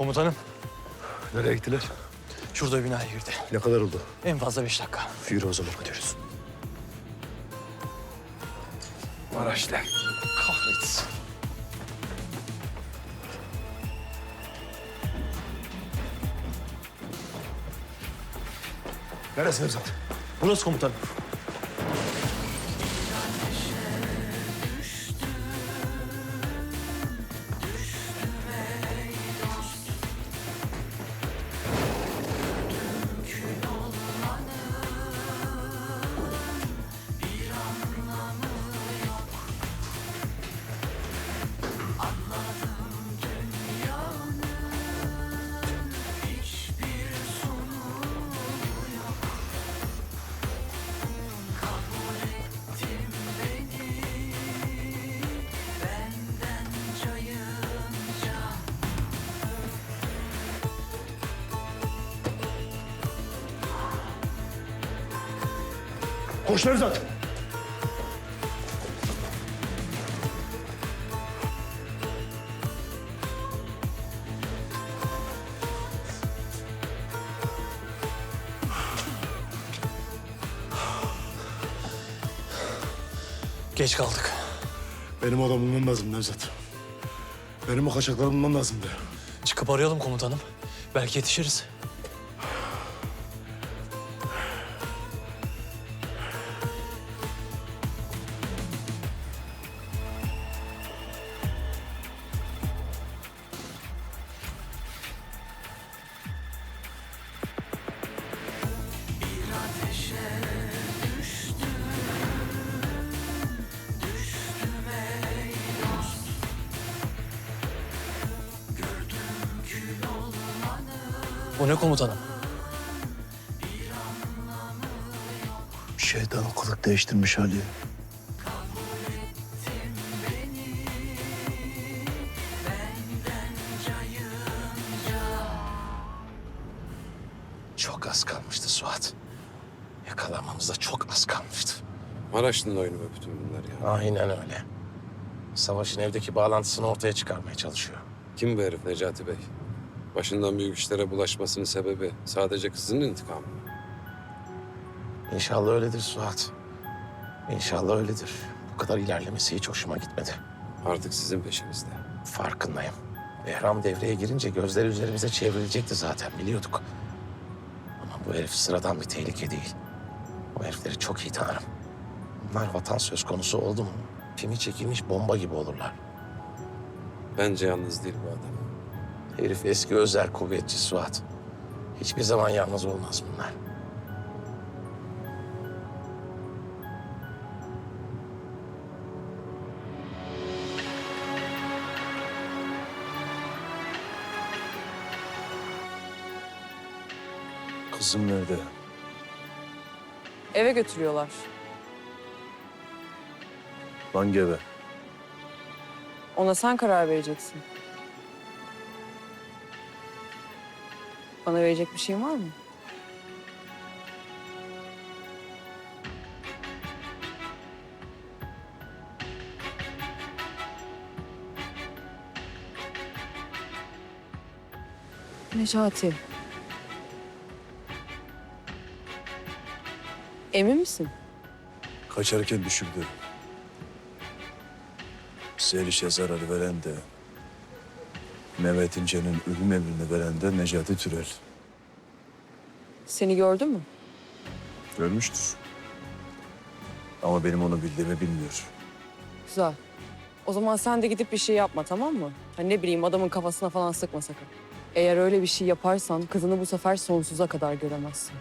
Komutanım, Nereye gittiler? şurada binaya girdi. Ne kadar oldu? En fazla beş dakika. Yürü o zaman gidiyoruz. Maraşlı. Kahretsin. Neresi Nevzat? Burası komutanım. Koş Nevzat. Geç kaldık. Benim adam bulmam lazım Nevzat. Benim o kaçakları bulmam lazımdı. Çıkıp arayalım komutanım. Belki yetişiriz. O ne komutanım? Şeytan kılık değiştirmiş Ali. Çok az kalmıştı Suat. Yakalanmamıza çok az kalmıştı. Maraşlı'nın oyunu mu bütün bunlar ya? Aynen öyle. Savaşın evdeki bağlantısını ortaya çıkarmaya çalışıyor. Kim bu herif Necati Bey? Başından büyük işlere bulaşmasının sebebi sadece kızının intikamı. mı? İnşallah öyledir Suat. İnşallah öyledir. Bu kadar ilerlemesi hiç hoşuma gitmedi. Artık sizin peşinizde. Farkındayım. Behram devreye girince gözleri üzerimize çevrilecekti zaten biliyorduk. Ama bu herif sıradan bir tehlike değil. O herifleri çok iyi tanırım. Bunlar vatan söz konusu oldu mu? Pimi çekilmiş bomba gibi olurlar. Bence yalnız değil bu adam. Herif eski özel kuvvetçi Suat. Hiçbir zaman yalnız olmaz bunlar. Kızım nerede? Eve götürüyorlar. Hangi eve? Ona sen karar vereceksin. Bana verecek bir şeyin var mı? Necati. Emin misin? Kaçarken düşürdü. Zeliş'e zarar veren de... Mehmet İnce'nin ölüm emrini veren de Necati Türel. Seni gördü mü? Görmüştür. Ama benim onu bildiğimi bilmiyor. Güzel. O zaman sen de gidip bir şey yapma tamam mı? Hani ne bileyim adamın kafasına falan sıkma sakın. Eğer öyle bir şey yaparsan kızını bu sefer sonsuza kadar göremezsin.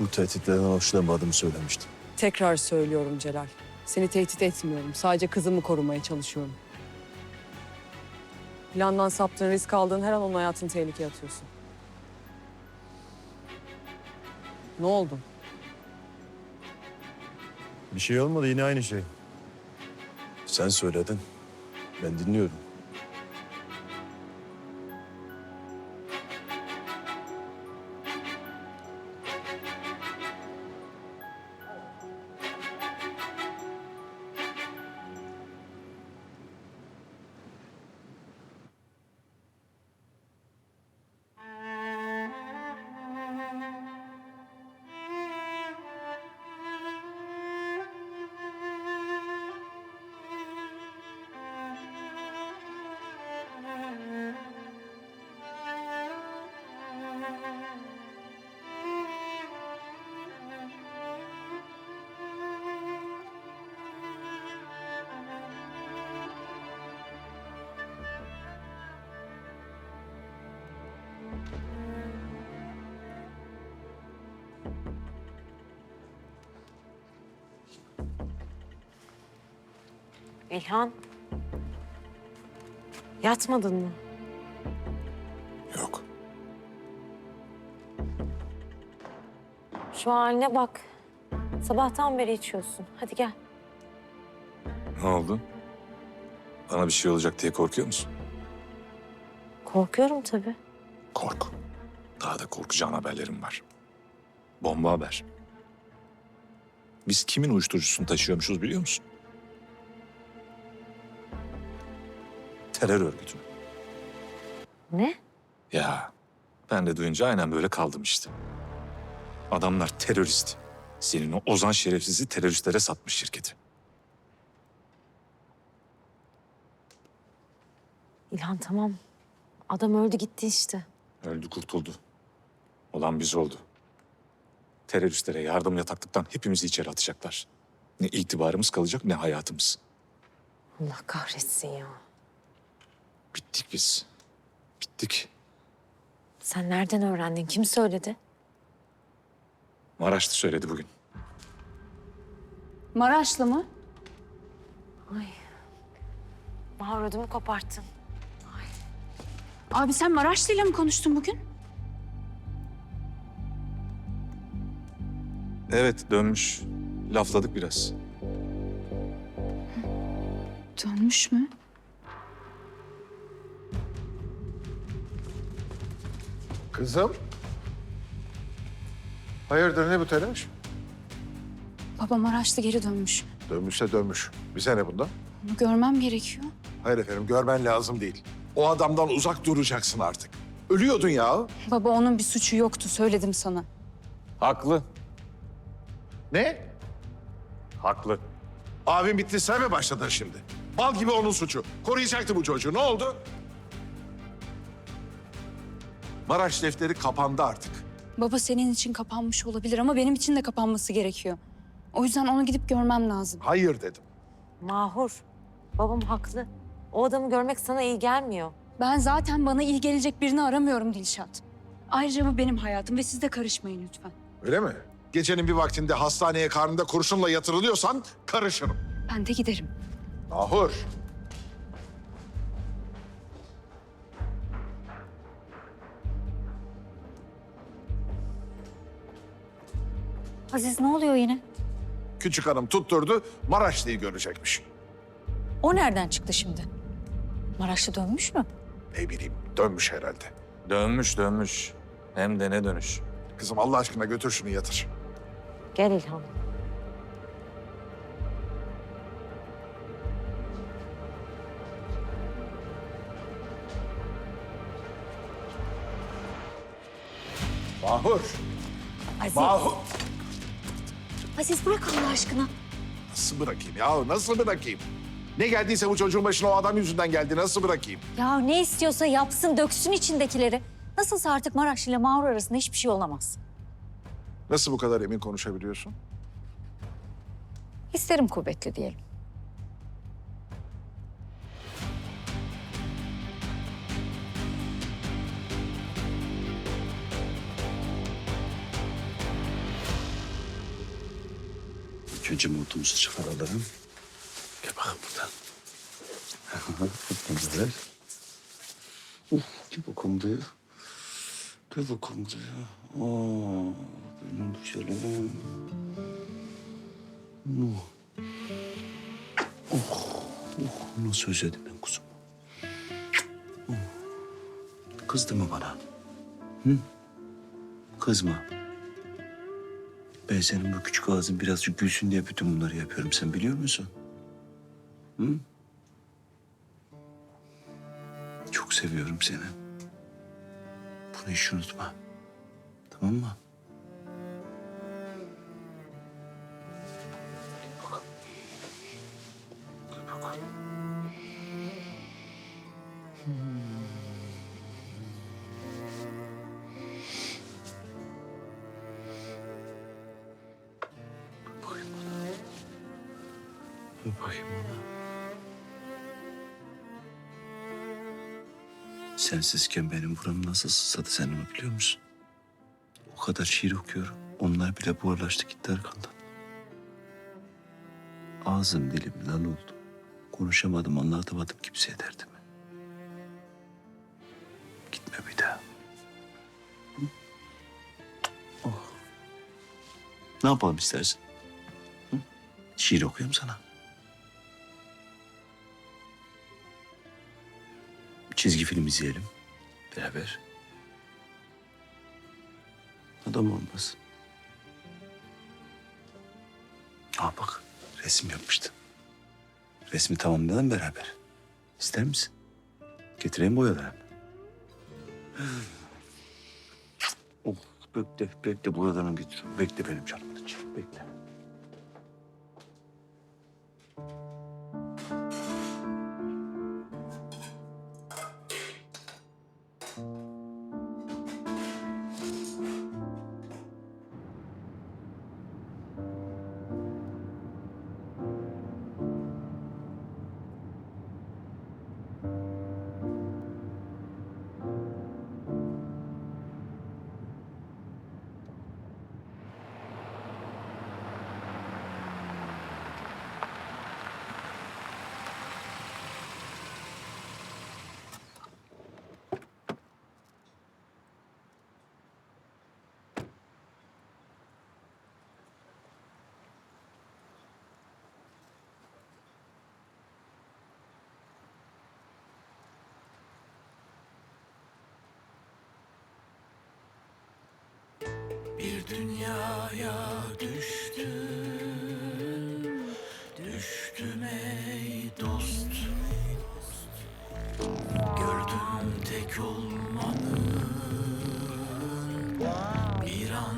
Bu tehditlerden hoşlanmadığımı söylemiştim. Tekrar söylüyorum Celal. Seni tehdit etmiyorum. Sadece kızımı korumaya çalışıyorum. Plandan saptığın, risk aldığın her an onun hayatını tehlikeye atıyorsun. Ne oldu? Bir şey olmadı yine aynı şey. Sen söyledin. Ben dinliyorum. İlhan. Yatmadın mı? Yok. Şu haline bak. Sabahtan beri içiyorsun. Hadi gel. Ne oldu? Bana bir şey olacak diye korkuyor musun? Korkuyorum tabii. Kork. Daha da korkacağın haberlerim var. Bomba haber. Biz kimin uyuşturucusunu taşıyormuşuz biliyor musun? Terör örgütü. Ne? Ya ben de duyunca aynen böyle kaldım işte. Adamlar terörist. Senin o Ozan şerefsizi teröristlere satmış şirketi. İlhan tamam. Adam öldü gitti işte. Öldü kurtuldu. Olan biz oldu. Teröristlere yardım yataklıktan hepimizi içeri atacaklar. Ne itibarımız kalacak ne hayatımız. Allah kahretsin ya. Bittik biz. Bittik. Sen nereden öğrendin? Kim söyledi? Maraşlı söyledi bugün. Maraşlı mı? Bahar ödümü koparttın. Abi sen Maraşlı'yla mı konuştun bugün? Evet dönmüş. Lafladık biraz. Dönmüş mü? Kızım. Hayırdır ne bu telaş? Baba Maraşlı geri dönmüş. Dönmüşse dönmüş. Bize ne bundan? Bunu görmem gerekiyor. Hayır efendim görmen lazım değil. O adamdan uzak duracaksın artık. Ölüyordun ya. Baba onun bir suçu yoktu söyledim sana. Haklı. Ne? Haklı. Abim bitti sen mi başladın şimdi? Bal gibi onun suçu. Koruyacaktı bu çocuğu. Ne oldu? Maraş defteri kapandı artık. Baba senin için kapanmış olabilir ama benim için de kapanması gerekiyor. O yüzden onu gidip görmem lazım. Hayır dedim. Mahur. Babam haklı. O adamı görmek sana iyi gelmiyor. Ben zaten bana iyi gelecek birini aramıyorum Dilşat. Ayrıca bu benim hayatım ve siz de karışmayın lütfen. Öyle mi? Gecenin bir vaktinde hastaneye karnında kurşunla yatırılıyorsan karışırım. Ben de giderim. Nahur. Aziz ne oluyor yine? Küçük hanım tutturdu Maraşlı'yı görecekmiş. O nereden çıktı şimdi? Maraşlı dönmüş mü? Ne bileyim dönmüş herhalde. Dönmüş dönmüş. Hem de ne dönüş. Kızım Allah aşkına götür şunu yatır. Gel İlhan. Mahur. Aziz, Mahur. Aziz bırak Allah aşkına. Nasıl bırakayım ya? Nasıl bırakayım? Ne geldiyse bu çocuğun başına o adam yüzünden geldi. Nasıl bırakayım? Ya ne istiyorsa yapsın, döksün içindekileri. Nasılsa artık Maraşlı ile Mağrur arasında hiçbir şey olamaz. Nasıl bu kadar emin konuşabiliyorsun? Hislerim kuvvetli diyelim. Önce montumuzu çıkaralım. Bakalım buradan. Uh, gel bakalım buraya. Gel bakalım buraya. Aa, benim güzelim. Oh. Oh, oh, nasıl özledim ben kuzum. Oh. Kızdı mı bana? Hı? Kızma. Ben senin bu küçük ağzın birazcık gülsün diye bütün bunları yapıyorum. Sen biliyor musun? Hı? Çok seviyorum seni. Bunu hiç unutma. Tamam mı? Bakalım. Bakayım bana. Sensizken benim buram nasıl sızladı sen onu biliyor musun? O kadar şiir okuyorum. Onlar bile buharlaştı gitti arkandan. Ağzım dilim lal oldu. Konuşamadım, anlatamadım kimseye derdimi. Gitme bir daha. Oh. Ne yapalım istersin? Hı? Şiir okuyayım sana. Çizgi film izleyelim. Beraber. Adam olmaz. Aa bak resim yapmıştım. Resmi tamamlayalım beraber. İster misin? Getireyim boyalarını. oh bekle bekle boyalarını getiriyorum. Bekle benim canım. Bekle. dünyaya düştüm. Düştüm ey dost. Gördüm tek olmanın bir an